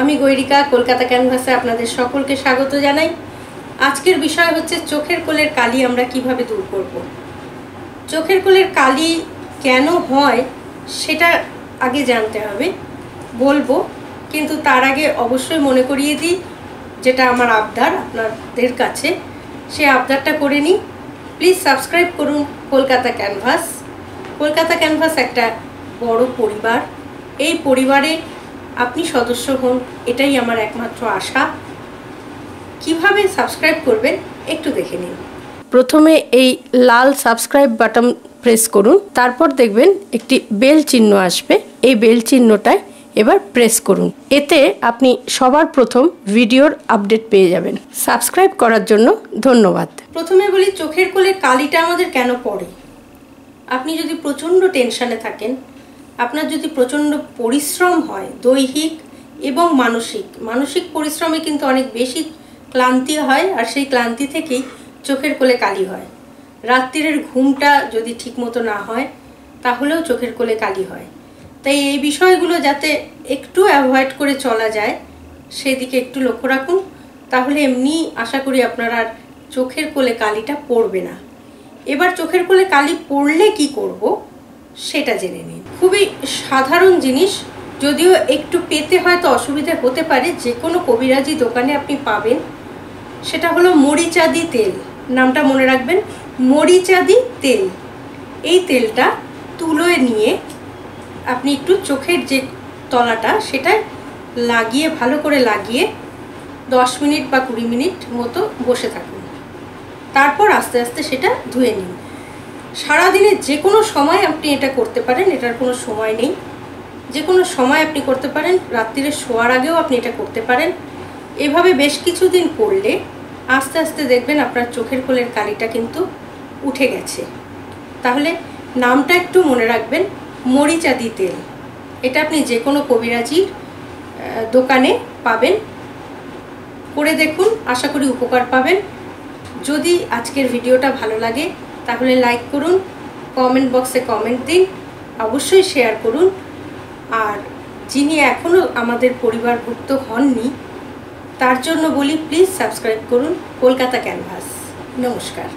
আমি গৈরিকা, কলকাতা ক্যানভাসে আপনাদের সকলকে স্বাগত জানাই। আজকের বিষয় হচ্ছে চোখের কোলের কালি আমরা কীভাবে দূর করব। চোখের কোলের কালি কেন হয় সেটা আগে জানতে হবে, বলব, কিন্তু তার আগে অবশ্যই মনে করিয়ে দিই, যেটা আমার আবদার আপনাদের কাছে, সে আবদারটা করে নিই। প্লিজ সাবস্ক্রাইব করুন কলকাতা ক্যানভাস। কলকাতা ক্যানভাস একটা বড় পরিবার। এই পরিবারে আপনি সদস্য হন, এটাই আমার একমাত্র আশা। কীভাবে সাবস্ক্রাইব করবেন, একটু দেখে নিন। প্রথমে এই লাল সাবস্ক্রাইব বাটন প্রেস করুন, তারপর দেখবেন একটি বেল চিহ্ন আসবে। এই বেল চিহ্নটায় এবার প্রেস করুন। এতে আপনি সবার প্রথম ভিডিওর আপডেট পেয়ে যাবেন। সাবস্ক্রাইব করার জন্য ধন্যবাদ। প্রথমে বলি, চোখের কোলে কালিটা আমাদের কেন পড়ে? আপনি যদি প্রচণ্ড টেনশানে থাকেন আপনার যদি প্রচণ্ড পরিশ্রম হয়, দৈহিক এবং মানসিক মানসিক পরিশ্রমে কিন্তু অনেক বেশি ক্লান্তি হয় আর সেই ক্লান্তি থেকেই চোখের কোলে কালি হয়। রাত্রিরের ঘুমটা যদি ঠিকমতো না হয়, তাহলেও চোখের কোলে কালি হয়। তাই এই বিষয়গুলো যাতে একটু অ্যাভয়েড করে চলা যায়, সেদিকে একটু লক্ষ্য রাখুন। তাহলে এমনি আশা করি আপনার আর চোখের কোলে কালিটা পড়বে না। এবার চোখের কোলে কালি পড়লে কি করব, সেটা জেনে নিন। খুবই সাধারণ জিনিস। যদিও একটু পেতে হয়তো অসুবিধে হতে পারে যে কোনো কবিরাজি দোকানে আপনি পাবেন। সেটা হলো মরিচাদি তেল। নামটা মনে রাখবেন, মরিচাদি তেল। এই তেলটা তুলোয় নিয়ে আপনি একটু চোখের যে তলাটা সেটা লাগিয়ে, ভালো করে লাগিয়ে দশ মিনিট বা কুড়ি মিনিট মতো বসে থাকুন। তারপর আস্তে আস্তে সেটা ধুয়ে নিন। সারাদিনে যে কোনো সময় আপনি এটা করতে পারেন, এটার কোনো সময় নেই। যে কোনো সময় আপনি করতে পারেন, রাত্রিরে শোয়ার আগেও আপনি এটা করতে পারেন। এভাবে বেশ কিছুদিন করলে আস্তে আস্তে দেখবেন আপনার চোখের কোলের কালিটা কিন্তু উঠে গেছে। তাহলে নামটা একটু মনে রাখবেন, মরিচাদি তেল। এটা আপনি যে কোনো কবিরাজির দোকানে পাবেন। করে দেখুন, আশা করি উপকার পাবেন। যদি আজকের ভিডিওটা ভালো লাগে তাহলে লাইক করুন কমেন্ট বক্সে কমেন্ট দিন, অবশ্যই শেয়ার করুন। আর যিনি এখনও আমাদের পরিবারভুক্ত হননি, তার জন্য বলি প্লিজ সাবস্ক্রাইব করুন, কলকাতা ক্যানভাস নমস্কার।